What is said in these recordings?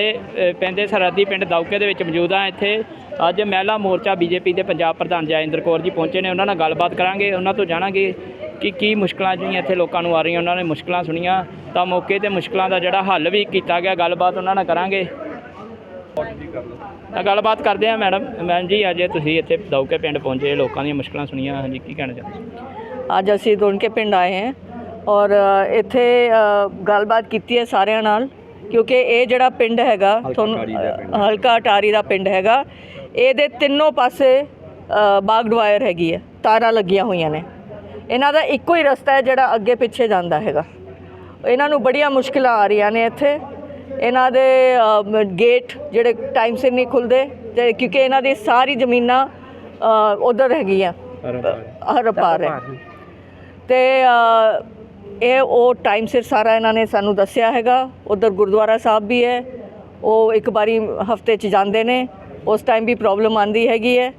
ਪੈਂਦੇ ਪੈਂਦੇ ਸਰਹੱਦੀ ਪਿੰਡ ਦੌਕੇ ਦੇ ਵਿੱਚ ਮੌਜੂਦ ਹਾਂ ਇੱਥੇ। ਅੱਜ ਮਹਿਲਾ ਮੋਰਚਾ ਬੀਜੇਪੀ ਦੇ ਪੰਜਾਬ ਪ੍ਰਧਾਨ ਜੈਇੰਦਰ ਕੌਰ ਜੀ ਪਹੁੰਚੇ ਨੇ। ਉਹਨਾਂ ਨਾਲ ਗੱਲਬਾਤ ਕਰਾਂਗੇ। ਉਹਨਾਂ ਤੋਂ ਜਾਣਾਂਗੇ ਕਿ ਕੀ ਮੁਸ਼ਕਲਾਂ ਜਿਹੜੀਆਂ ਇੱਥੇ ਲੋਕਾਂ ਨੂੰ ਆ ਰਹੀਆਂ। ਉਹਨਾਂ ਨੇ ਮੁਸ਼ਕਲਾਂ ਸੁਣੀਆਂ। ਤਾਂ ਮੌਕੇ ਤੇ ਮੁਸ਼ਕਲਾਂ ਦਾ ਜਿਹੜਾ ਹੱਲ ਵੀ ਕੀਤਾ ਗਿਆ। ਗੱਲਬਾਤ ਉਹਨਾਂ ਨਾਲ ਕਰਾਂਗੇ। ਤਾਂ ਗੱਲਬਾਤ ਕਰਦੇ ਆ ਮੈਡਮ। ਮੈਮ ਜੀ, ਅੱਜ ਤੁਸੀਂ ਇੱਥੇ ਦੌਕੇ ਪਿੰਡ ਪਹੁੰਚੇ। ਲੋਕਾਂ ਦੀਆਂ ਮੁਸ਼ਕਲਾਂ ਸੁਣੀਆਂ। ਹਾਂਜੀ, ਕੀ ਕਹਿਣਾ ਚਾਹੁੰਦੇ ਅੱਜ ਅਸੀਂ ਦੋਨਕੇ ਪਿੰਡ ਆਏ ਹਾਂ ਔਰ ਇੱਥੇ ਗੱਲਬਾਤ ਕੀਤੀ ਹੈ ਸਾਰਿਆਂ ਨਾਲ। ਕਿਉਂਕਿ ਇਹ ਜਿਹੜਾ ਪਿੰਡ ਹੈਗਾ ਤੁਹਾਨੂੰ ਹਲਕਾ ਅਟਾਰੀ ਦਾ ਪਿੰਡ ਹੈਗਾ। ਇਹਦੇ ਤਿੰਨੋਂ ਪਾਸੇ ਅ, ਬਾਗਡ ਵਾਇਰ ਹੈਗੀ ਹੈ। ਤਾਰਾਂ ਲੱਗੀਆਂ ਹੋਈਆਂ ਨੇ। ਇਹਨਾਂ ਦਾ ਇੱਕੋ ਹੀ ਰਸਤਾ ਹੈ ਜਿਹੜਾ ਅੱਗੇ ਪਿੱਛੇ ਜਾਂਦਾ ਹੈਗਾ। ਇਹਨਾਂ ਨੂੰ ਬੜੀਆਂ ਮੁਸ਼ਕਲਾਂ ਆ ਰਹੀਆਂ ਨੇ ਇੱਥੇ। ਇਹਨਾਂ ਦੇ ਗੇਟ ਜਿਹੜੇ ਟਾਈਮ ਸਿਰ ਨਹੀਂ ਖੁੱਲਦੇ ਤੇ ਕਿਉਂਕਿ ਇਹਨਾਂ ਦੀ ਸਾਰੀ ਜ਼ਮੀਨਾਂ ਉਧਰ ਹੈਗੀਆਂ। ਹਰ ਪਾਰ ਹੈ। ਤੇ ਇਹ ਉਹ ਟਾਈਮ ਸਿਰ ਸਾਰਾ ਇਹਨਾਂ ਨੇ ਸਾਨੂੰ ਦੱਸਿਆ ਹੈਗਾ। ਉਧਰ ਗੁਰਦੁਆਰਾ ਸਾਹਿਬ ਵੀ ਹੈ। ਉਹ ਇੱਕ ਵਾਰੀ ਹਫ਼ਤੇ 'ਚ ਜਾਂਦੇ ਨੇ। ਉਸ ਟਾਈਮ ਵੀ ਪ੍ਰੋਬਲਮ ਆਂਦੀ ਹੈਗੀ ਹੈ।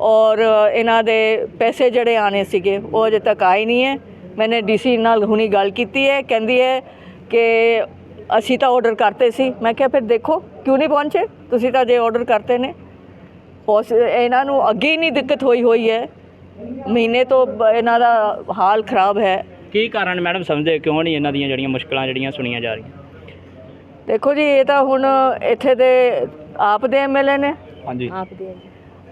ਔਰ ਇਹਨਾਂ ਦੇ ਪੈਸੇ ਜਿਹੜੇ ਆਣੇ ਸੀਗੇ, ਉਹ ਅਜੇ ਤੱਕ ਆਏ ਨਹੀਂ ਹੈ। ਮੈਨੇ ਡੀਸੀ ਨਾਲ ਹੁਣੀ ਗੱਲ ਕੀਤੀ ਹੈ। ਕਹਿੰਦੀ ਹੈ ਕਿ ਅਸੀਂ ਤਾਂ ਆਰਡਰ ਕਰਤੇ ਸੀ। ਮੈਂ ਕਿਹਾ, ਫਿਰ ਦੇਖੋ, ਕਿਉਂ ਨਹੀਂ ਪਹੁੰਚੇ? ਤੁਸੀਂ ਤਾਂ ਜੇ ਆਰਡਰ ਕਰਤੇ ਨੇ। ਪੋਸ ਇਹਨਾਂ ਨੂੰ ਅੱਗੇ ਹੀ ਨਹੀਂ ਦਿੱਕਤ ਹੋਈ ਹੋਈ ਹੈ। ਮਹੀਨੇ ਤੋਂ ਬ- ਇਹਨਾਂ ਦਾ ਹਾਲ ਖਰਾਬ ਹੈ। ਕੀ ਕਾਰਨ ਮੈਡਮ ਸਮਝਦੇ ਹੋ? ਕਿਉਂ ਨਹੀਂ ਇਹਨਾਂ ਦੀਆਂ ਜਿਹੜੀਆਂ ਮੁਸ਼ਕਲਾਂ ਜਿਹੜੀਆਂ ਸੁਣੀਆਂ ਜਾ ਰਹੀਆਂ? ਦੇਖੋ ਜੀ ਇਹ ਤਾਂ ਹੁਣ ਇੱਥੇ ਦੇ ਆਪ ਦੇ ਐਮਐਲਏ ਨੇ। ਹਾਂਜੀ।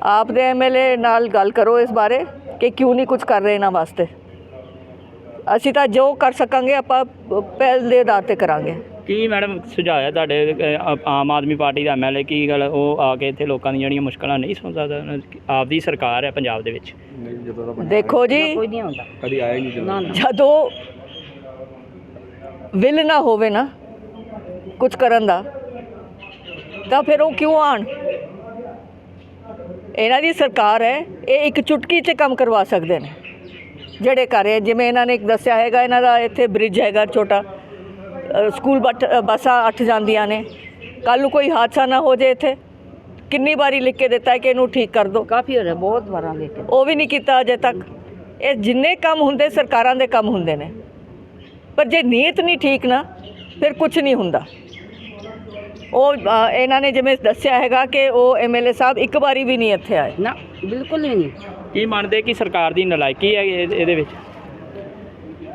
ਆਪ ਦੇ ਐਮਐਲਏ ਨਾਲ ਗੱਲ ਕਰੋ ਇਸ ਬਾਰੇ ਕਿ ਕਿਉਂ ਨਹੀਂ ਕੁਝ ਕਰ ਰਹੇ ਇਹਨਾਂ ਵਾਸਤੇ। ਅਸੀਂ ਤਾਂ ਜੋ ਕਰ ਸਕਾਂਗੇ ਆਪਾਂ ਪਹਿਲ ਦੇ ਆਧਾਰ ਤੇ ਕਰਾਂਗੇ। ਕੀ ਮੈਡਮ ਸੁਝਾਅ ਹੈ ਤੁਹਾਡੇ ਅ, ਆਮ ਆਦਮੀ ਪਾਰਟੀ ਦਾ ਐਮਐਲਏ ਕੀ ਗੱਲ ਉਹ ਆ ਕੇ ਇੱਥੇ ਲੋਕਾਂ ਦੀਆਂ ਜਿਹੜੀਆਂ ਮੁਸ਼ਕਲਾਂ ਨਹੀਂ ਸੁਣ ਸਕਦਾ ਆਪਦੀ ਸਰਕਾਰ ਹੈ ਪੰਜਾਬ ਦੇ ਵਿੱਚ। ਦੇਖੋ ਜੀ। ਕਦੀ ਆਇਆ ਹੀ ਨਹੀਂ ਜਦੋਂ ਜਦੋਂ ਵਿਲ ਨਾ ਹੋਵੇ ਨਾ ਕੁਝ ਕਰਨ ਦਾ ਤਾਂ ਫਿਰ ਉਹ ਕਿਉਂ ਆਣ? ਇਹਨਾਂ ਦੀ ਸਰਕਾਰ ਹੈ ਇਹ ਇੱਕ ਚੁਟਕੀ 'ਚ ਕੰਮ ਕਰਵਾ ਸਕਦੇ ਨੇ। ਜਿਹੜੇ ਕਰ ਰਹੇ ਜਿਵੇਂ ਇਹਨਾਂ ਨੇ ਇੱਕ ਦੱਸਿਆ ਹੈਗਾ ਇਹਨਾਂ ਦਾ ਇੱਥੇ ਬ੍ਰਿਜ ਹੈਗਾ ਛੋਟਾ। ਸਕੂਲ ਬੱਸਾਂ ਅੱਠ ਜਾਂਦੀਆਂ ਨੇ। ਕੱਲ ਨੂੰ ਕੋਈ ਹਾਦਸਾ ਨਾ ਹੋ ਜੇ ਇੱਥੇ। ਕਿੰਨੀ ਵਾਰੀ ਲਿਖ ਕੇ ਦਿੱਤਾ ਕਿ ਇਹਨੂੰ ਠੀਕ ਕਰ ਦਿਓ ਕਾਫੀ ਹੋ ਰਿਹਾ ਬਹੁਤ ਵਾਰਾਂ ਲੇਕਿਨ ਉਹ ਵੀ ਨਹੀਂ ਕੀਤਾ ਅਜੇ ਤੱਕ। ਇਹ ਜਿੰਨੇ ਕੰਮ ਹੁੰਦੇ ਸਰਕਾਰਾਂ ਦੇ ਕੰਮ ਹੁੰਦੇ ਨੇ। ਪਰ ਜੇ ਨੀਅਤ ਨਹੀਂ ਠੀਕ ਨਾ ਫਿਰ ਕੁਝ ਨਹੀਂ ਹੁੰਦਾ। ਉਹ ਇਹਨਾਂ ਨੇ ਜਿਵੇਂ ਦੱਸਿਆ ਹੈਗਾ ਕਿ ਉਹ ਐਮਐਲਏ ਸਾਹਿਬ ਇੱਕ ਵਾਰੀ ਵੀ ਨਹੀਂ ਇੱਥੇ ਆਏ। ਨਾ ਬਿਲਕੁਲ ਨਹੀਂ। ਕੀ ਮੰਨਦੇ ਕਿ ਸਰਕਾਰ ਦੀ ਨਲਾਇਕੀ ਹੈ ਇਹ- ਇਹਦੇ ਵਿੱਚ?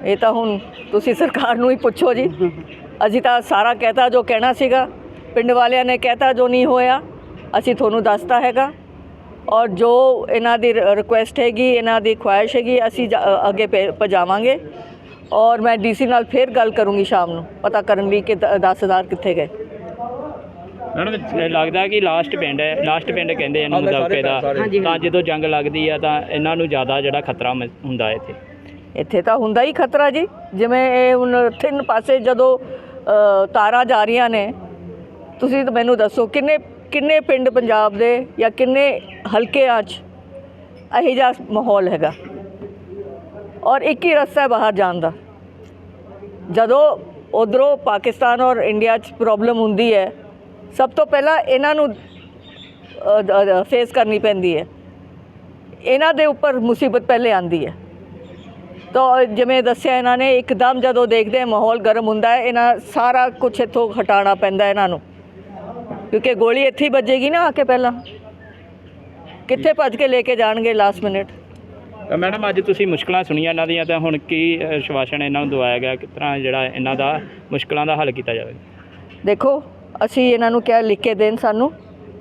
ਇਹ ਤਾਂ ਹੁਣ ਤੁਸੀਂ ਸਰਕਾਰ ਨੂੰ ਹੀ ਪੁੱਛੋ ਜੀ। ਅਸੀਂ ਤਾਂ ਸਾਰਾ ਕਹਿਤਾ ਜੋ ਕਹਿਣਾ ਸੀਗਾ। ਪਿੰਡ ਵਾਲਿਆਂ ਨੇ ਕਹਿਤਾ ਜੋ ਨਹੀਂ ਹੋਇਆ। ਅਸੀਂ ਤੁਹਾਨੂੰ ਦੱਸਤਾ ਹੈਗਾ। ਔਰ ਜੋ ਇਹਨਾਂ ਦੀ ਰਿਕੁਐਸਟ ਹੈਗੀ ਇਹਨਾਂ ਦੀ ਖੁਆਇਸ਼ ਹੈਗੀ ਅਸੀਂ ਅੱਗੇ ਪਹੁੰਚਾਵਾਂਗੇ ਔਰ ਮੈਂ ਡੀਸੀ ਨਾਲ ਫੇਰ ਗੱਲ ਕਰੂੰਗੀ ਸ਼ਾਮ ਨੂੰ। ਪਤਾ ਕਰਨ ਲਈ ਕਿ 10000 ਕਿੱਥੇ ਗਏ। ਮੈਡਮ ਲੱਗਦਾ ਕਿ ਲਾਸਟ ਪਿੰਡ ਹੈ। ਲਾਸਟ ਪਿੰਡ ਕਹਿੰਦੇ ਇਹਨੂੰ ਦੌਕੇ ਦਾ। ਤਾਂ ਜਦੋਂ ਜੰਗ ਲੱਗਦੀ ਆ ਤਾਂ ਇਹਨਾਂ ਨੂੰ ਜ਼ਿਆਦਾ ਜਿਹੜਾ ਖਤਰਾ ਹੁੰਦਾ ਇੱਥੇ। ਇੱਥੇ ਤਾਂ ਹੁੰਦਾ ਹੀ ਖਤਰਾ ਜੀ। ਜਿਵੇਂ ਇਹ ਹੁਣ ਤਿੰਨ ਪਾਸੇ ਜਦੋਂ ਤਾਰਾਂ ਜਾ ਰਹੀਆਂ ਨੇ, ਤੁਸੀਂ ਤਾਂ ਮੈਨੂੰ ਦੱਸੋ ਕਿੰਨੇ ਕਿੰਨੇ ਪਿੰਡ ਪੰਜਾਬ ਦੇ ਜਾਂ ਕਿੰਨੇ ਹਲਕਿਆਂ 'ਚ ਇਹੋ ਜਿਹਾ ਮਾਹੌਲ ਹੈਗਾ? ਔਰ ਇੱਕ ਹੀ ਰਸਤਾ ਬਾਹਰ ਜਾਣ ਦਾ। ਜਦੋਂ ਉਧਰੋਂ ਪਾਕਿਸਤਾਨ ਔਰ ਇੰਡੀਆ 'ਚ ਪ੍ਰੋਬਲਮ ਹੁੰਦੀ ਹੈ, ਸਭ ਤੋਂ ਪਹਿਲਾਂ ਇਹਨਾਂ ਨੂੰ ਫੇਸ ਕਰਨੀ ਪੈਂਦੀ ਹੈ। ਇਹਨਾਂ ਦੇ ਉੱਪਰ ਮੁਸੀਬਤ ਪਹਿਲੇ ਆਂਦੀ ਹੈ। ਤਾਂ ਜਿਵੇਂ ਦੱਸਿਆ ਇਹਨਾਂ ਨੇ ਇੱਕਦਮ ਜਦੋਂ ਦੇਖਦੇ ਮਾਹੌਲ ਗਰਮ ਹੁੰਦਾ ਹੈ ਇਹਨਾਂ ਸਾਰਾ ਕੁਝ ਇੱਥੋਂ ਹਟਾਉਣਾ ਪੈਂਦਾ ਇਹਨਾਂ ਨੂੰ। ਕਿਉਂਕਿ ਗੋਲੀ ਇੱਥੇ ਹੀ ਵੱਜੇਗੀ ਨਾ ਆ ਕੇ ਪਹਿਲਾਂ। ਕਿੱਥੇ ਭੱਜ ਕੇ ਲੈ ਕੇ ਜਾਣਗੇ ਲਾਸਟ ਮਿੰਟ ਮੈਡਮ ਅੱਜ ਤੁਸੀਂ ਮੁਸ਼ਕਲਾਂ ਸੁਣੀਆਂ ਇਹਨਾਂ ਦੀਆਂ ਤਾਂ ਹੁਣ ਕੀ ਆਸ਼ਵਾਸਨ ਇਹਨਾਂ ਨੂੰ ਦਵਾਇਆ ਗਿਆ? ਕਿਸ ਤਰ੍ਹਾਂ ਜਿਹੜਾ ਇਹਨਾਂ ਦਾ ਮੁਸ਼ਕਲਾਂ ਦਾ ਹੱਲ ਕੀਤਾ ਜਾਵੇ? ਦੇਖੋ ਅਸੀਂ ਇਹਨਾਂ ਨੂੰ ਕਿਹਾ ਲਿਖ ਕੇ ਦੇਣ ਸਾਨੂੰ।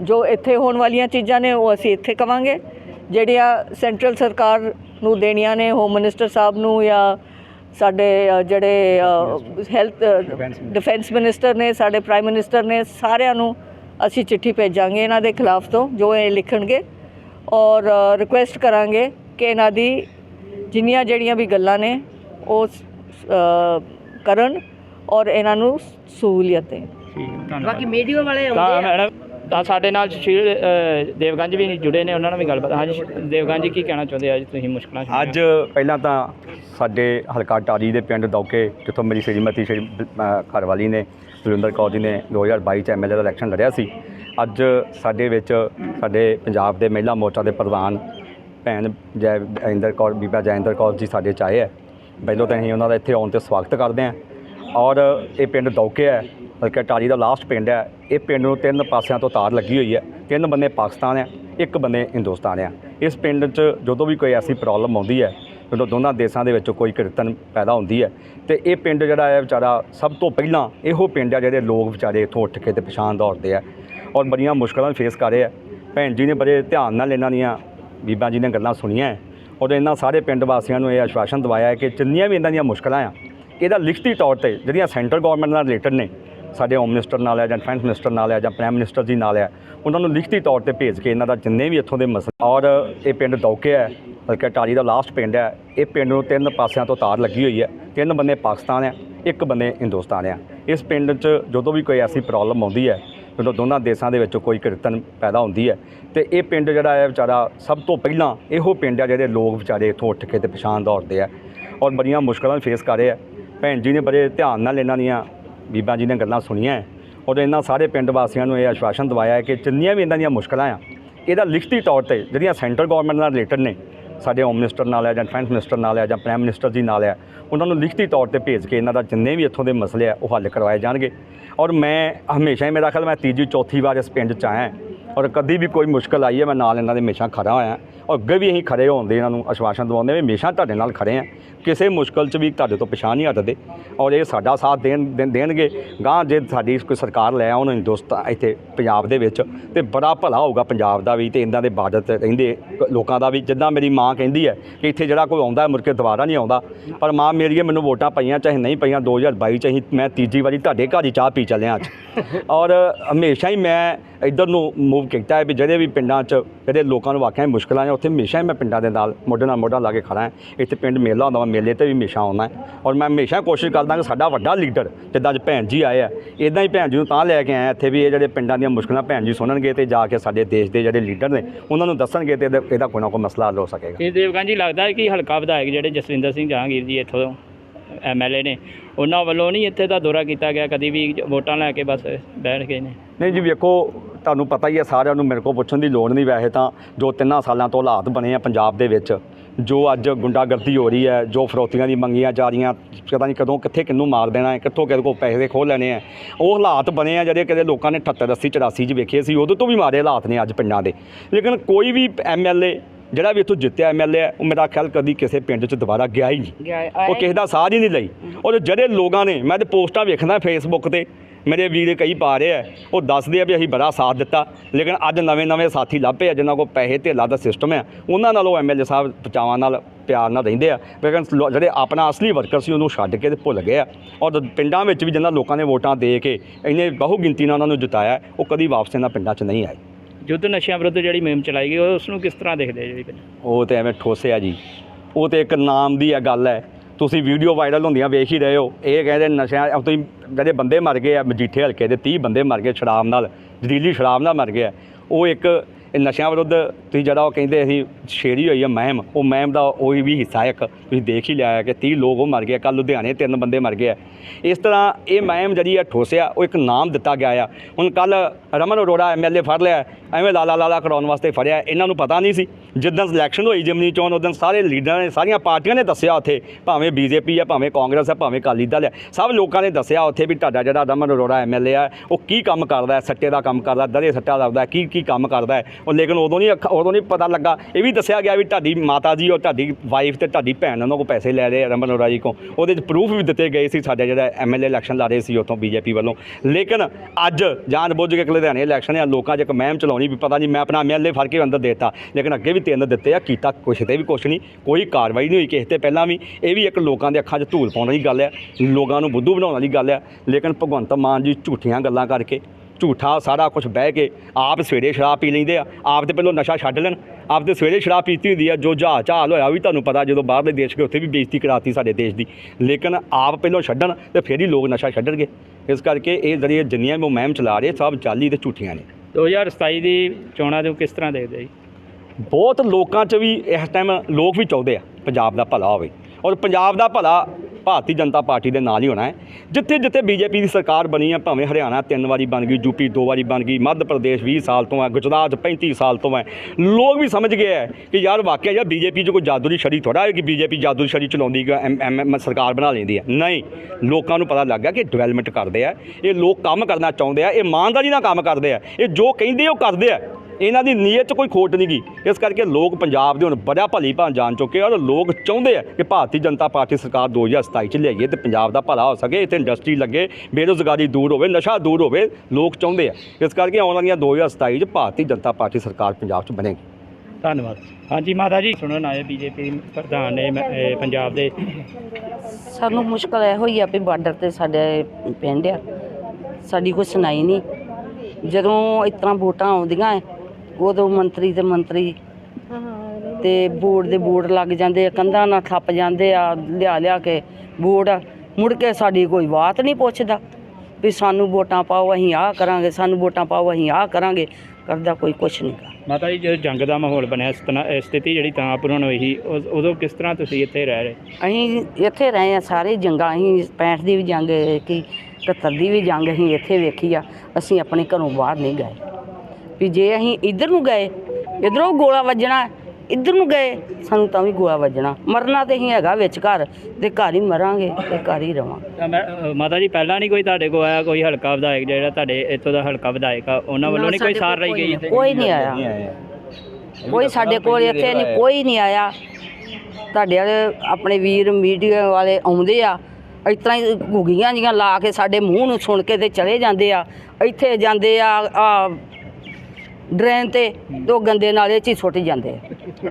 ਜੋ ਇੱਥੇ ਹੋਣ ਵਾਲੀਆਂ ਚੀਜ਼ਾਂ ਨੇ ਉਹ ਅਸੀਂ ਇੱਥੇ ਕਵਾਂਗੇ। ਜਿਹੜੀਆਂ ਸੈਂਟਰਲ ਸਰਕਾਰ ਨੂੰ ਦੇਣੀਆਂ ਨੇ ਹੋਮ ਮਿਨਿਸਟਰ ਸਾਹਿਬ ਨੂੰ ਜਾਂ ਸਾਡੇ ਜਿਹੜੇ ਹੈਲਥ ਡਿਫੈਂਸ ਮਿਨਿਸਟਰ ਨੇ ਸਾਡੇ ਪ੍ਰਾਈਮ ਮਿਨਿਸਟਰ ਨੇ ਸਾਰਿਆਂ ਨੂੰ ਅਸੀਂ ਚਿੱਠੀ ਭੇਜਾਂਗੇ ਇਹਨਾਂ ਦੇ ਖਿਲਾਫ ਤੋਂ ਜੋ ਇਹ ਲਿਖਣਗੇ ਔਰ ਰਿਕੁਐਸਟ ਕਰਾਂਗੇ ਕਿ ਇਹਨਾਂ ਦੀ ਜਿੰਨੀਆਂ ਜਿਹੜੀਆਂ ਵੀ ਗੱਲਾਂ ਨੇ ਉਹ ਕਰਨ ਔਰ ਇਹਨਾਂ ਨੂੰ ਸਹੂਲੀਅਤ ਧੰਨਵਾਦ। ਬਾਕੀ ਮੀਡੀਆ ਵਾਲੇ ਆਉਂਦੇ ਆ। ਤਾਂ ਸਾਡੇ ਨਾਲ ਸੁਸ਼ੀਲ ਦੇਵਗੰਜ ਵੀ ਜੁੜੇ ਨੇ, ਉਹਨਾਂ ਨਾਲ ਵੀ ਗੱਲਬਾਤ। ਹਾਂਜੀ, ਦੇਵਗੰਜ ਕੀ ਕਹਿਣਾ ਚਾਹੁੰਦੇ ਆ? ਅੱਜ ਤੁਸੀਂ ਮੁਸ਼ਕਲਾਂ ਅੱਜ ਪਹਿਲਾਂ ਤਾਂ ਸਾਡੇ ਹਲਕਾ ਟਾਰੀ ਦੇ ਪਿੰਡ ਦੌਕੇ, ਜਿੱਥੋਂ ਮੇਰੀ ਸ਼੍ਰੀਮਤੀ ਸ਼੍ਰੀ ਘਰਵਾਲੀ ਨੇ, ਸੁਰਿੰਦਰ ਕੌਰ ਜੀ ਨੇ 2022 ਚ ਐਮਐਲਏ ਦਾ ਇਲੈਕਸ਼ਨ ਲੜਿਆ ਸੀ। ਅੱਜ ਸਾਡੇ ਵਿੱਚ ਸਾਡੇ ਪੰਜਾਬ ਦੇ ਮਹਿਲਾ ਮੋਰਚਾ ਦੇ ਪ੍ਰਧਾਨ ਭੈਣ ਜੈ, ਜੈਇੰਦਰ ਕੌਰ, ਬੀਬਾ ਜੈਇੰਦਰ ਕੌਰ ਜੀ ਸਾਡੇ ਚ ਆਏ ਹੈ। ਪਹਿਲਾਂ ਤਾਂ ਅਸੀਂ ਉਹਨਾਂ ਦਾ ਇੱਥੇ ਆਉਣ ਤੇ ਸਵਾਗਤ ਕਰਦੇ ਹਾਂ। ਔਰ ਇਹ ਪਿੰਡ ਦੌਕੇ ਹੈ। ਹਲਕਾ ਟਾਰੀ ਦਾ ਲਾਸਟ ਪਿੰਡ ਹੈ। ਇਹ ਪਿੰਡ ਨੂੰ ਤਿੰਨ ਪਾਸਿਆਂ ਤੋਂ ਤਾਰ ਲੱਗੀ ਹੋਈ ਹੈ। ਤਿੰਨ ਬੰਨੇ ਪਾਕਿਸਤਾਨ ਹੈ, ਇੱਕ ਬੰਨੇ ਹਿੰਦੁਸਤਾਨ ਹੈ। ਇਸ ਪਿੰਡ 'ਚ ਜਦੋਂ ਵੀ ਕੋਈ ਐਸੀ ਪ੍ਰੋਬਲਮ ਆਉਂਦੀ ਹੈ, ਜਦੋਂ ਦੋਨਾਂ ਦੇਸ਼ਾਂ ਦੇ ਵਿੱਚ ਕੋਈ ਘਿਰਤਨ ਪੈਦਾ ਹੁੰਦੀ ਹੈ, ਤੇ ਇਹ ਪਿੰਡ ਜਿਹੜਾ ਹੈ ਵਿਚਾਰਾ ਸਭ ਤੋਂ ਪਹਿਲਾਂ ਇਹੋ ਪਿੰਡ ਹੈ ਜਿਹੜੇ ਲੋਕ ਵਿਚਾਰੇ ਇੱਥੋਂ ਉੱਠ ਕੇ ਤੇ ਪਛਾਣ ਦੌੜਦੇ ਆ ਔਰ ਬੜੀਆਂ ਮੁਸ਼ਕਲਾਂ ਫੇਸ ਕਰ ਰਹੇ ਆ। ਭੈਣ ਜੀ ਨੇ ਬੜੇ ਧਿਆਨ ਨਾਲ ਇਹਨਾਂ ਦੀਆਂ ਬੀਬਾ ਜੀ ਨੇ ਗੱਲਾਂ ਸੁਣੀਆਂ ਔਰ ਇਹਨਾਂ ਸਾਰੇ ਪਿੰਡ ਵਾਸੀਆਂ ਨੂੰ ਇਹ ਆਸ਼ਵਾਸਨ ਦਵਾਇਆ ਕਿ ਜਿੰਨੀਆਂ ਵੀ ਇਹਨਾਂ ਦੀਆਂ ਮੁਸ਼ਕਲਾਂ ਆ, ਇਹਦਾ ਲਿਖਤੀ ਤੌਰ ਤੇ ਜਿਹੜੀਆਂ ਸੈਂਟਰ ਗਵਰਨਮੈਂਟ ਨਾਲ ਰਿਲੇਟਡ ਨੇ ਸਾਡੇ ਹੋਮ ਮਿਨਿਸਟਰ ਨਾਲ ਹੈ ਜਾਂ ਡਿਫੈਂਸ ਮਿਨਿਸਟਰ ਨਾਲ ਹੈ ਜਾਂ ਪ੍ਰਾਈਮ ਮਿਨਿਸਟਰ ਜੀ ਨਾਲ ਹੈ, ਉਹਨਾਂ ਨੂੰ ਲਿਖਤੀ ਤੌਰ ਤੇ ਭੇਜ ਕੇ ਇਹਨਾਂ ਦਾ ਜਿੰਨੇ ਵੀ ਇੱਥੋਂ ਦੇ ਮਸਲੇ ਔਰ ਇਹ ਪਿੰਡ ਦੌਕੇ ਹੈ ਹਲਕਾ ਟਾਰੀ ਦਾ ਲਾਸਟ ਪਿੰਡ ਹੈ, ਇਹ ਪਿੰਡ ਨੂੰ ਤਿੰਨ ਪਾਸਿਆਂ ਤੋਂ ਤਾਰ ਲੱਗੀ ਹੋਈ ਹੈ, ਤਿੰਨ ਬੰਦੇ ਪਾਕਿਸਤਾਨ ਹੈ, ਇੱਕ ਬੰਦੇ ਹਿੰਦੁਸਤਾਨ ਆ ਇਸ ਪਿੰਡ 'ਚ ਜਦੋਂ ਵੀ ਕੋਈ ਐਸੀ ਪ੍ਰੋਬਲਮ ਆਉਂਦੀ ਹੈ, ਜਦੋਂ ਦੋਨਾਂ ਦੇਸ਼ਾਂ ਦੇ ਵਿੱਚ ਕੋਈ ਘਿਰਤਨ ਪੈਦਾ ਹੁੰਦੀ ਹੈ, ਤੇ ਇਹ ਪਿੰਡ ਜਿਹੜਾ ਹੈ ਵਿਚਾਰਾ ਸਭ ਤੋਂ ਪਹਿਲਾਂ ਇਹੋ ਪਿੰਡ ਆ ਜਿਹੜੇ ਲੋਕ ਵਿਚਾਰੇ ਇੱਥੋਂ ਉੱਠ ਕੇ ਤੇ ਪਛਾਣ ਦੌੜਦੇ ਆ ਔਰ ਬੜੀਆਂ ਮੁਸ਼ਕਲਾਂ ਫੇਸ ਕਰ ਰਹੇ ਆ ਭੈਣ ਜੀ ਨੇ ਬੜੇ ਧਿਆਨ ਨਾਲ ਇਹਨਾਂ ਦੀਆਂ ਬੀਬਾ ਜੀ ਨੇ ਗੱਲਾਂ ਸੁਣੀਆਂ ਔਰ ਇਹਨਾਂ ਸਾਰੇ ਪਿੰਡ ਵਾਸੀਆਂ ਨੂੰ ਇਹ ਆਸ਼ਵਾਸਨ ਦਵਾਇਆ ਹੈ ਕਿ ਜਿੰਨੀਆਂ ਵੀ ਇਹਨਾਂ ਦੀਆਂ ਮੁਸ਼ਕਲਾਂ ਆ, ਇਹਦਾ ਲਿਖਤੀ ਤੌਰ ਤੇ ਜਿਹੜੀਆਂ ਸੈਂਟਰ ਗਵਰਨਮੈਂਟ ਨਾਲ ਰਿਲੇਟਡ ਨੇ, ਸਾਡੇ ਹੋਮ ਮਿਨਿਸਟਰ ਨਾਲ ਆ ਜਾਂ ਡਿਫੈਂਸ ਮਿਨਿਸਟਰ ਨਾਲ ਆ ਜਾਂ ਪ੍ਰਾਈਮ ਮਿਨਿਸਟਰ ਜੀ ਨਾਲ ਆ, ਉਹਨਾਂ ਨੂੰ ਲਿਖਤੀ ਤੌਰ ਤੇ ਭੇਜ ਕੇ ਇਹਨਾਂ ਦਾ ਜਿੰਨੇ ਵੀ ਇੱਥੋਂ ਦੇ ਮਸਲੇ ਆ ਉਹ ਹੱਲ ਕਰਵਾਏ ਜਾਣਗੇ। ਔਰ ਮੈਂ ਹਮੇਸ਼ਾ ਹੀ ਮੇਰਾ ਖਿਆਲ ਮੈਂ ਤੀਜੀ ਚੌਥੀ ਵਾਰ ਇਸ ਪਿੰਡ 'ਚ ਆਇਆ ਔਰ ਕਦੀ ਵੀ ਕੋਈ ਮੁਸ਼ਕਲ ਆਈ ਹੈ, ਮੈਂ ਨਾਲ ਇਹਨਾਂ ਦੇ ਹਮੇਸ਼ਾ ਖੜਾ ਹੋਇਆ। ਅੱਗੇ ਵੀ ਅਸੀਂ ਖੜੇ ਹੋਣ ਦੇ ਇਹਨਾਂ ਨੂੰ ਆਸ਼ਵਾਸਨ ਦਿਵਾਉਂਦੇ ਵੀ ਹਮੇਸ਼ਾ ਤੁਹਾਡੇ ਨਾਲ ਖੜੇ ਆ ਕਿਸੇ ਮੁਸ਼ਕਲ 'ਚ ਵੀ ਤੁਹਾਡੇ ਤੋਂ ਪਛਾਣ ਨਹੀਂ ਹਟਦੇ ਔਰ ਇਹ ਸਾਡਾ ਸਾਥ ਦੇਣ ਦੇਣਗੇ। ਗਾਂ ਜੇ ਸਾਡੀ ਕੋਈ ਸਰਕਾਰ ਲੈ ਆਉਣ ਹਿੰਦੁਸਤਾਨ ਇੱਥੇ ਪੰਜਾਬ ਦੇ ਵਿੱਚ ਤੇ ਬੜਾ ਭਲਾ ਹੋਊਗਾ ਪੰਜਾਬ ਦਾ ਵੀ ਤੇ ਇਹਨਾਂ ਦੇ ਬਾਦਤ ਰਹਿੰਦੇ ਲੋਕਾਂ ਦਾ ਵੀ। ਜਿੱਦਾਂ ਮੇਰੀ ਮਾਂ ਕਹਿੰਦੀ ਹੈ ਕਿ ਇੱਥੇ ਜਿਹੜਾ ਕੋਈ ਆਉਂਦਾ ਮੁੜ ਕੇ ਦੁਬਾਰਾ ਨਹੀਂ ਆਉਂਦਾ। ਪਰ ਮਾਂ ਮੇਰੀਏ ਮੈਨੂੰ ਵੋਟਾਂ ਪਈਆਂ ਚਾਹੇ ਨਹੀਂ ਪਈਆਂ 2022 ਚ ਅਸੀਂ ਮੈਂ ਤੀਜੀ ਵਾਰੀ ਤੁਹਾਡੇ ਘਰ ਹੀ ਚਾਹ ਪੀ ਚੱਲਿਆ ਅੱਜ। ਔਰ ਹਮੇਸ਼ਾ ਹੀ ਮੈਂ ਇੱਧਰ ਨੂੰ ਮੂਵ ਕੀਤਾ ਹੈ ਵੀ ਜਿਹੜੇ ਵੀ ਪਿੰਡਾਂ 'ਚ, ਜਿਹੜੇ ਲੋਕਾਂ ਨੂੰ ਵਾਕਿਆ ਮੁਸ਼ਕਲਾਂ ਆ ਉੱਥੇ ਹਮੇਸ਼ਾ ਹੀ ਮੈਂ ਪਿੰਡਾਂ ਦੇ ਨਾਲ ਮੋਢੇ ਨਾਲ ਮੋਢਾ ਲਾ ਕੇ ਖੜਾ ਹਾਂ। ਇੱਥੇ ਪਿੰਡ ਮੇਲਾ ਹੁੰਦਾ ਵਾ, ਮੇਲੇ ਤੇ ਵੀ ਹਮੇਸ਼ਾ ਆਉਣਾ ਔਰ ਮੈਂ ਹਮੇਸ਼ਾ ਕੋਸ਼ਿਸ਼ ਕਰਦਾ ਕਿ ਸਾਡਾ ਵੱਡਾ ਲੀਡਰ, ਜਿੱਦਾਂ ਅੱਜ ਭੈਣ ਜੀ ਆਏ ਆ ਇਦਾਂ ਹੀ ਭੈਣ ਜੀ ਨੂੰ ਤਾਂ ਲੈ ਕੇ ਆਇਆ ਇੱਥੇ ਵੀ ਇਹ ਜਿਹੜੇ ਪਿੰਡਾਂ ਦੀਆਂ ਮੁਸ਼ਕਲਾਂ ਭੈਣ ਜੀ ਸੁਣਨਗੇ ਤੇ ਜਾ ਕੇ ਸਾਡੇ ਦੇਸ਼ ਦੇ ਜਿਹੜੇ ਲੀਡਰ ਨੇ, ਉਹਨਾਂ ਨੂੰ ਦੱਸਣਗੇ ਤੇ ਇਹਦਾ- ਇਹਦਾ ਕੋਈ ਨਾ ਕੋਈ ਮਸਲਾ ਹੱਲ ਹੋ ਸਕੇਗਾ। ਇਹ ਦੇਵਗਨ ਜੀ ਲੱਗਦਾ ਹੈ ਕਿ ਹਲਕਾ ਵਿਧਾਇਕ ਜਿਹੜੇ ਜਸਵਿੰਦਰ ਸਿੰਘ ਜਹਾਂਗੀਰ ਜੀ ਇੱਥੋਂ ਐਮਐਲਏ ਨੇ। ਉਹਨਾਂ ਵੱਲੋਂ ਨਹੀਂ ਇੱਥੇ ਦਾ ਦੌਰਾ ਕੀਤਾ ਗਿਆ, ਕਦੀ ਵੀ ਵੋਟਾਂ ਲੈ ਕੇ ਬਸ ਬੈਠ ਗਏ ਨੇ। ਨਹੀਂ ਜੀ, ਵੇਖੋ, ਤੁਹਾਨੂੰ ਪਤਾ ਹੀ ਹੈ ਸਾਰਿਆਂ ਨੂੰ ਮੇਰੇ ਕੋਲ ਪੁੱਛਣ ਦੀ ਲੋੜ ਨਹੀਂ ਵੈਸੇ ਤਾਂ, ਜੋ ਤਿੰਨਾਂ ਸਾਲਾਂ ਤੋਂ ਹਾਲਾਤ ਬਣੇ ਆ ਪੰਜਾਬ ਦੇ ਵਿੱਚ, ਜੋ ਅੱਜ ਗੁੰਡਾਗਰਦੀ ਹੋ ਰਹੀ ਹੈ, ਜੋ ਫਰੋਤੀਆਂ ਦੀ ਮੰਗੀਆਂ ਜਾ ਰਹੀਆਂ, ਪਤਾ ਨਹੀਂ ਕਦੋਂ ਕਿੱਥੇ ਕਿੰਨੂੰ ਮਾਰ ਦੇਣਾ ਹੈ, ਕਿੱਥੋਂ ਕਿਹਦੇ ਕੋਲ ਪੈਸੇ ਖੋਹ ਲੈਣੇ ਆ ਉਹ ਹਾਲਾਤ ਬਣੇ ਆ ਜਿਹੜੇ ਕਦੇ ਲੋਕਾਂ ਨੇ 78 80 84 ਚ ਵੇਖੇ ਸੀ ਉਦੋਂ ਤੋਂ ਵੀ ਮਾਰੇ ਹਾਲਾਤ ਨੇ ਅੱਜ ਪਿੰਡਾਂ ਦੇ। ਲੇਕਿਨ ਕੋਈ ਵੀ ਐਮਐਲਏ ਜਿਹੜਾ ਵੀ ਇੱਥੋਂ ਜਿੱਤਿਆ ਐਮਐਲਏ ਉਹ ਮੇਰਾ ਖਿਆਲ ਕਦੀ ਕਿਸੇ ਪਿੰਡ 'ਚ ਦੁਬਾਰਾ ਗਿਆ ਹੀ ਨਹੀਂ। ਉਹ ਕਿਸੇ ਦਾ ਸਾਥ ਹੀ ਨਹੀਂ ਲਈ। ਔਰ ਜਿਹੜੇ ਲੋਕਾਂ ਨੇ ਮੈਂ ਤੇ ਪੋਸਟਾਂ ਵੇਖਦਾ ਫੇਸਬੁੱਕ ਤੇ ਮੇਰੇ ਵੀਰ ਕਈ ਪਾ ਰਹੇ ਆ ਉਹ ਦੱਸਦੇ ਆ ਵੀ ਅਸੀਂ ਬੜਾ ਸਾਥ ਦਿੱਤਾ। ਲੇਕਿਨ ਅੱਜ ਨਵੇਂ-ਨਵੇਂ ਸਾਥੀ ਲੱਭੇ ਆ ਜਿਨ੍ਹਾਂ ਕੋਲ ਪੈਸੇ ਧੇਲਾ ਦਾ ਸਿਸਟਮ ਹੈ ਉਹਨਾਂ ਨਾਲੋਂ ਐਮਐਲਏ ਸਾਹਿਬ ਪਚਾਵਾਂ ਨਾਲ ਪਿਆਰ ਨਾਲ ਰਹਿੰਦੇ ਆ। ਲੇਕਿਨ ਜਿਹੜੇ ਆਪਣਾ ਅਸਲੀ ਵਰਕਰ ਸੀ ਉਹਨੂੰ ਛੱਡ ਕੇ ਤੇ ਭੁੱਲ ਗਏ ਆ। ਔਰ ਪਿੰਡਾਂ ਵਿੱਚ ਵੀ ਜਿਨ੍ਹਾਂ ਲੋਕਾਂ ਨੇ ਵੋਟਾਂ ਦੇ ਕੇ ਇੰਨੇ ਬਹੁ ਗਿਣਤੀ ਨਾਲ ਉਹਨਾਂ ਨੂੰ ਜਿਤਾਇਆ ਉਹ ਕਦੀ ਵਾਪਸ ਇਹਨਾਂ ਪਿੰਡਾਂ 'ਚ ਨਹੀਂ ਆਏ। ਯੁੱਧ ਨਸ਼ਿਆਂ ਵਿਰੁੱਧ ਜਿਹੜੀ ਮੁਹਿੰਮ ਚਲਾਈ ਗਈ ਉਸ ਨੂੰ ਕਿਸ ਤਰ੍ਹਾਂ ਦੇਖਦੇ ਜੀ ਉਹ ਤੇ ਐਵੇਂ ਠੋਸਿਆ ਜੀ। ਉਹ ਤੇ ਇੱਕ ਨਾਮ ਦੀ ਆ ਗੱਲ ਹੈ। ਤੁਸੀਂ ਵੀਡੀਓ ਵਾਇਰਲ ਹੁੰਦੀਆਂ ਵੇਖ ਹੀ ਰਹੇ ਹੋ। ਇਹ ਕਹਿੰਦੇ ਨਸ਼ਿਆਂ ਅਹ ਤੁਸੀਂ ਜਿਹੜੇ ਬੰਦੇ ਮਰ ਗਏ ਆ, ਮਜੀਠੇ ਹਲਕੇ ਦੇ 30 ਬੰਦੇ ਮਰ ਗਏ ਸ਼ਰਾਬ ਨਾਲ। ਜ਼ਹਿਰੀਲੀ ਸ਼ਰਾਬ ਨਾਲ ਮਰ ਗਏ ਆ। ਉਹ ਇੱਕ ਇਹ ਨਸ਼ਿਆਂ ਵਿਰੁੱਧ ਤੁਸੀਂ ਜਿਹੜਾ ਉਹ ਕਹਿੰਦੇ ਅਸੀਂ ਸ਼ੇਰੀ ਹੋਈ ਆ ਮਹਿਮ, ਉਹ ਮਹਿਮ ਦਾ ਉਹੀ ਵੀ ਹਿੱਸਾ ਇੱਕ, ਤੁਸੀਂ ਦੇਖ ਹੀ ਲਿਆ ਕਿ 30 ਲੋਕ ਉਹ ਮਰ ਗਏ ਕੱਲ ਲੁਧਿਆਣੇ ਤਿੰਨ ਬੰਦੇ ਮਰ ਗਏ ਆ। ਇਸ ਤਰ੍ਹਾਂ ਇਹ ਮਹਿਮ ਜਿਹੜੀ ਆ ਠੋਸਿਆ, ਉਹ ਇੱਕ ਨਾਮ ਦਿੱਤਾ ਗਿਆ ਆ। ਹੁਣ ਕੱਲ ਰਮਨ ਅਰੋੜਾ ਐਮਐਲਏ ਫੜ ਲਿਆ, ਐਵੇਂ ਲਾਲਾ ਲਾਲਾ ਕਰਾਉਣ ਵਾਸਤੇ ਫੜਿਆ, ਇਹਨਾਂ ਨੂੰ ਪਤਾ ਨਹੀਂ ਸੀ। ਜਿੱਦਾਂ ਸਿਲੈਕਸ਼ਨ ਹੋਈ ਜਿਮਨੀ ਚੋਣ ਉਦੋਂ ਸਾਰੇ ਲੀਡਰਾਂ ਨੇ, ਸਾਰੀਆਂ ਪਾਰਟੀਆਂ ਨੇ ਦੱਸਿਆ ਉੱਥੇ, ਭਾਵੇਂ ਬੀਜੇਪੀ ਆ, ਭਾਵੇਂ ਕਾਂਗਰਸ ਆ, ਭਾਵੇਂ ਅਕਾਲੀ ਦਲ ਆ, ਸਭ ਲੋਕਾਂ ਨੇ ਦੱਸਿਆ ਉੱਥੇ ਵੀ ਤੁਹਾਡਾ ਜਿਹੜਾ ਰਮਨ ਅਰੋੜਾ ਐਮਐਲਏ ਆ, ਉਹ ਕੀ ਕੰਮ ਕਰਦਾ, ਸੱਟੇ ਦਾ ਕੰਮ ਕਰਦਾ, ਦਰੇ ਸੱਟਾ ਲੱਗਦਾ, ਕੀ ਕੀ ਕੰਮ ਕਰਦਾ ਉਹ ਲੇਕਿਨ ਉਦੋਂ ਨਹੀਂ ਅੱਖ- ਉਦੋਂ ਨਹੀਂ ਪਤਾ ਲੱਗਾ। ਇਹ ਵੀ ਦੱਸਿਆ ਗਿਆ ਵੀ ਤੁਹਾਡੀ ਮਾਤਾ ਜੀ ਔਰ ਤੁਹਾਡੀ ਵਾਈਫ ਤੇ ਤੁਹਾਡੀ ਭੈਣ ਉਹਨਾਂ ਕੋਲ ਪੈਸੇ ਲੈ ਰਹੇ ਰਮਨ ਅਰੋੜਾ ਜੀ ਕੋਲ। ਉਹਦੇ 'ਚ ਪ੍ਰੂਫ ਵੀ ਦਿੱਤੇ ਗਏ ਸੀ ਸਾਡੇ ਜਿਹੜਾ ਐਮਐਲਏ ਇਲੈਕਸ਼ਨ ਲੜ ਰਹੇ ਸੀ ਉੱਥੋਂ ਬੀਜੇਪੀ ਵੱਲੋਂ। ਲੇਕਿਨ ਅੱਜ ਜਾਣ ਬੁੱਝ ਕੇ ਇੱਕ ਲੁਧਿਆਣੇ ਇਲੈਕਸ਼ਨ ਆ, ਲੋਕਾਂ 'ਚ ਇੱਕ ਮਹਿਮ ਚਲਾਉਣੀ ਵੀ ਪਤਾ ਨਹੀਂ, ਮੈਂ ਆਪਣਾ ਐਮਐਲਏ ਫੜ ਕੇ ਅੰਦਰ ਦੇਤਾ। ਲੇਕਿਨ ਅੱਗੇ ਵੀ ਤਿੰਨ ਦਿੱਤੇ ਆ, ਕੀਤਾ ਕੁਛ ਤੇ ਵੀ ਕੁਛ ਨਹੀਂ, ਕੋਈ ਕਾਰਵਾਈ ਨਹੀਂ ਹੋਈ ਕਿਸੇ ਤੇ। ਪਹਿਲਾਂ ਵੀ ਇਹ ਵੀ ਇੱਕ ਲੋਕਾਂ ਦੇ ਅੱਖਾਂ 'ਚ ਧੂਲ ਪਾਉਣ ਵਾਲੀ ਗੱਲ ਹੈ ਲੋਕਾਂ ਨੂੰ ਬੁੱਧੂ ਬਣਾਉਣ ਵਾਲੀ ਗੱਲ ਹੈ ਲੇਕਿਨ ਭਗਵੰਤ ਮਾਨ ਜੀ ਝੂਠੀਆਂ ਗੱਲਾਂ ਕਰਕੇ ਝੂਠਾ ਸਾਰਾ ਕੁਝ ਬਹਿ ਕੇ ਆਪ ਸਵੇਰੇ ਸ਼ਰਾਬ ਪੀ ਲੈਂਦੇ ਆ। ਆਪ ਤੇ ਪਹਿਲਾਂ ਨਸ਼ਾ ਛੱਡ ਲੈਣ। ਆਪ ਤੇ ਸਵੇਰੇ ਸ਼ਰਾਬ ਪੀਤੀ ਹੁੰਦੀ ਆ ਜੋ ਜਹਾਜ਼ ਚਾਲ ਹੋਇਆ ਵੀ ਤੁਹਾਨੂੰ ਪਤਾ ਜਦੋਂ ਬਾਹਰਲੇ ਦੇਸ਼ ਗਏ ਉੱਥੇ ਵੀ ਬੇਇੱਜ਼ਤੀ ਕਰਾਤੀ ਸਾਡੇ ਦੇਸ਼ ਦੀ। ਲੇਕਿਨ ਆਪ ਪਹਿਲਾਂ ਛੱਡਣ ਤੇ ਫਿਰ ਹੀ ਲੋਕ ਨਸ਼ਾ ਛੱਡਣਗੇ। ਇਸ ਕਰਕੇ ਇਹ ਜਿਹੜੀਆਂ ਜਿੰਨੀਆਂ ਵੀ ਮੁਹਿੰਮ ਚਲਾ ਰਹੇ ਸਭ ਜਾਲੀ ਤੇ ਝੂਠੀਆਂ ਨੇ। 2027 ਦੀ ਚੋਣਾਂ ਨੂੰ ਕਿਸ ਤਰ੍ਹਾਂ ਦੇਖਦੇ ਜੀ? ਬਹੁਤ ਲੋਕਾਂ 'ਚ ਵੀ ਇਸ ਟਾਈਮ ਲੋਕ ਵੀ ਚਾਹੁੰਦੇ ਆ ਪੰਜਾਬ ਦਾ ਭਲਾ ਹੋਵੇ। ਔਰ ਪੰਜਾਬ ਦਾ ਭਲਾ ਭਾਰਤੀ ਜਨਤਾ ਪਾਰਟੀ ਦੇ ਨਾਲ ਹੀ ਹੋਣਾ ਹੈ। ਜਿੱਥੇ ਜਿੱਥੇ ਬੀਜੇਪੀ ਦੀ ਸਰਕਾਰ ਬਣੀ ਹੈ, ਭਾਵੇਂ ਹਰਿਆਣਾ ਤਿੰਨ ਵਾਰੀ ਬਣ ਗਈ ਯੂਪੀ ਦੋ ਵਾਰੀ ਬਣ ਗਈ, ਮੱਧ ਪ੍ਰਦੇਸ਼ 20 ਸਾਲ ਤੋਂ ਹੈ, ਗੁਜਰਾਤ 35 ਸਾਲ ਤੋਂ ਹੈ। ਲੋਕ ਵੀ ਸਮਝ ਗਏ ਹੈ ਕਿ ਯਾਰ ਵਾਕਿਆ ਯਾਰ ਬੀਜੇਪੀ 'ਚ ਕੋਈ ਜਾਦੂ ਦੀ ਛੜੀ ਥੋੜਾ ਹੈ ਕਿ ਬੀਜੇਪੀ ਜਾਦੂ ਦੀ ਛੜੀ ਚਲਾਉਂਦੀ ਕਿ ਐਮ ਐਮ ਸਰਕਾਰ ਬਣਾ ਲੈਂਦੀ ਹੈ। ਨਹੀਂ, ਲੋਕਾਂ ਨੂੰ ਪਤਾ ਲੱਗ ਗਿਆ ਕਿ ਡਿਵੈਲਪਮੈਂਟ ਕਰਦੇ ਆ ਇਹ ਲੋਕ ਕੰਮ ਕਰਨਾ ਚਾਹੁੰਦੇ ਆ ਇਮਾਨਦਾਰੀ ਨਾਲ ਕੰਮ ਕਰਦੇ ਆ ਇਹ ਜੋ ਕਹਿੰਦੇ ਉਹ ਕਰਦੇ ਆ ਇਹਨਾਂ ਦੀ ਨੀਅਤ 'ਚ ਕੋਈ ਖੋਟ ਨਹੀਂ ਗੀ ਇਸ ਕਰਕੇ ਲੋਕ ਪੰਜਾਬ ਦੇ ਹੁਣ ਬੜਾ ਭਲੀ ਭਾਂ ਜਾਣ ਚੁੱਕੇ ਆ ਔਰ ਲੋਕ ਚਾਹੁੰਦੇ ਆ ਕਿ ਭਾਰਤੀ ਜਨਤਾ ਪਾਰਟੀ ਸਰਕਾਰ 2027 ਚ ਲਿਆਈਏ ਤੇ ਪੰਜਾਬ ਦਾ ਭਲਾ ਹੋ ਸਕੇ ਇੱਥੇ ਇੰਡਸਟਰੀ ਲੱਗੇ ਬੇਰੁਜ਼ਗਾਰੀ ਦੂਰ ਹੋਵੇ ਨਸ਼ਾ ਦੂਰ ਹੋਵੇ ਲੋਕ ਚਾਹੁੰਦੇ ਆ। ਇਸ ਕਰਕੇ ਆਉਣ ਵਾਲੀਆਂ 2027 ਚ ਭਾਰਤੀ ਜਨਤਾ ਪਾਰਟੀ ਸਰਕਾਰ ਪੰਜਾਬ 'ਚ ਬਣੇਗੀ। ਧੰਨਵਾਦ। ਹਾਂਜੀ ਮਾਤਾ ਜੀ ਸੁਣਨ ਆਏ ਬੀਜੇਪੀ ਪ੍ਰਧਾਨ ਨੇ ਪੰਜਾਬ ਦੇ ਸਾਨੂੰ ਮੁਸ਼ਕਲ ਇਹੋ ਹੀ ਆ ਵੀ ਬਾਰਡਰ ਤੇ ਸਾਡੇ ਪਿੰਡ ਆ। ਸਾਡੀ ਕੋਈ ਸੁਣਾਈ ਨਹੀਂ। ਜਦੋਂ ਤਰ੍ਹਾਂ ਵੋਟਾਂ ਆਉਂਦੀਆਂ ਹੈ, ਉਦੋਂ ਮੰਤਰੀ ਤੇ ਮੰਤਰੀ ਤੇ ਬੋਰਡ ਦੇ ਬੋਰਡ ਲੱਗ ਜਾਂਦੇ ਆ ਕੰਧਾਂ ਨਾਲ ਠੱਪ ਜਾਂਦੇ ਆ ਲਿਆ ਲਿਆ ਕੇ ਬੋਰਡ। ਮੁੜ ਕੇ ਸਾਡੀ ਕੋਈ ਬਾਤ ਨਹੀਂ ਪੁੱਛਦਾ ਵੀ ਸਾਨੂੰ ਵੋਟਾਂ ਪਾਓ ਅਸੀਂ ਆਹ ਕਰਾਂਗੇ ਸਾਨੂੰ ਵੋਟਾਂ ਪਾਓ ਅਸੀਂ ਆਹ ਕਰਾਂਗੇ ਕਰਦਾ ਕੋਈ ਕੁਛ ਨਹੀਂ ਮਾਤਾ ਜੀ ਜਦੋਂ ਜੰਗ ਦਾ ਮਾਹੌਲ ਬਣਿਆ ਸਤਨਾ- ਇਹ ਸਥਿਤੀ ਜਿਹੜੀ ਤਣਾਅਪੂਰਨ ਹੋਈ ਸੀ ਉਸ- ਉਦੋਂ ਕਿਸ ਤਰ੍ਹਾਂ ਤੁਸੀਂ ਇੱਥੇ ਰਹਿ ਰਹੇ? ਅਸੀਂ ਇੱਥੇ ਰਹੇ ਆ ਸਾਰੇ ਜੰਗਾਂ ਅਸੀਂ 65 ਦੀ ਵੀ ਜੰਗ ਕੀ 71 ਦੀ ਵੀ ਜੰਗ ਅਸੀਂ ਇੱਥੇ ਵੇਖੀ ਆ ਅਸੀਂ ਆਪਣੇ ਘਰੋਂ ਬਾਹਰ ਨਹੀਂ ਗਏ। ਵੀ ਜੇ ਅਸੀਂ ਇੱਧਰ ਨੂੰ ਗਏ ਇੱਧਰੋਂ ਗੋਲਾ ਵੱਜਣਾ ਇੱਧਰ ਨੂੰ ਗਏ ਸਾਨੂੰ ਤਾਂ ਵੀ ਗੋਲਾ ਵੱਜਣਾ। ਮਰਨਾ ਤੇ ਅਸੀਂ ਹੈਗਾ ਵਿੱਚ ਘਰ ਤੇ ਘਰ ਹੀ ਮਰਾਂਗੇ ਤੇ ਘਰ ਹੀ ਰਵਾਂਗੇ। ਤਾਂ ਮੈਂ ਅ, ਮਾਤਾ ਜੀ ਪਹਿਲਾਂ ਨਹੀਂ ਕੋਈ ਤੁਹਾਡੇ ਕੋਲ ਆਇਆ ਕੋਈ ਹਲਕਾ ਵਿਧਾਇਕ ਜਿਹੜਾ ਤੁਹਾਡੇ ਇੱਥੋਂ ਦਾ ਹਲਕਾ ਵਿਧਾਇਕ ਆ ਉਹਨਾਂ ਵੱਲੋਂ ਨਹੀਂ ਕੋਈ ਸਾਰ ਰਹੀ ਗਈ ਕੋਈ ਨਹੀਂ ਆਇਆ। ਕੋਈ ਸਾਡੇ ਕੋਲ ਇੱਥੇ ਨਹੀਂ ਕੋਈ ਨਹੀਂ ਆਇਆ। ਤੁਹਾਡੇ ਵਾਲੇ ਆਪਣੇ ਵੀਰ ਮੀਡੀਆ ਵਾਲੇ ਆਉਂਦੇ ਆ ਇਸ ਤਰ੍ਹਾਂ ਹੀ ਘੁੱਗੀਆਂ ਜੀਆਂ ਲਾ ਕੇ ਸਾਡੇ ਮੂੰਹ ਨੂੰ ਸੁਣ ਕੇ ਤੇ ਚਲੇ ਜਾਂਦੇ ਆ। ਇੱਥੇ ਜਾਂਦੇ ਆ ਆ ਡਰੇਨ ਤੇ ਉਹ ਗੰਦੇ ਨਾਲੇ ਚ ਹੀ ਸੁੱਟ ਜਾਂਦੇ ਆ।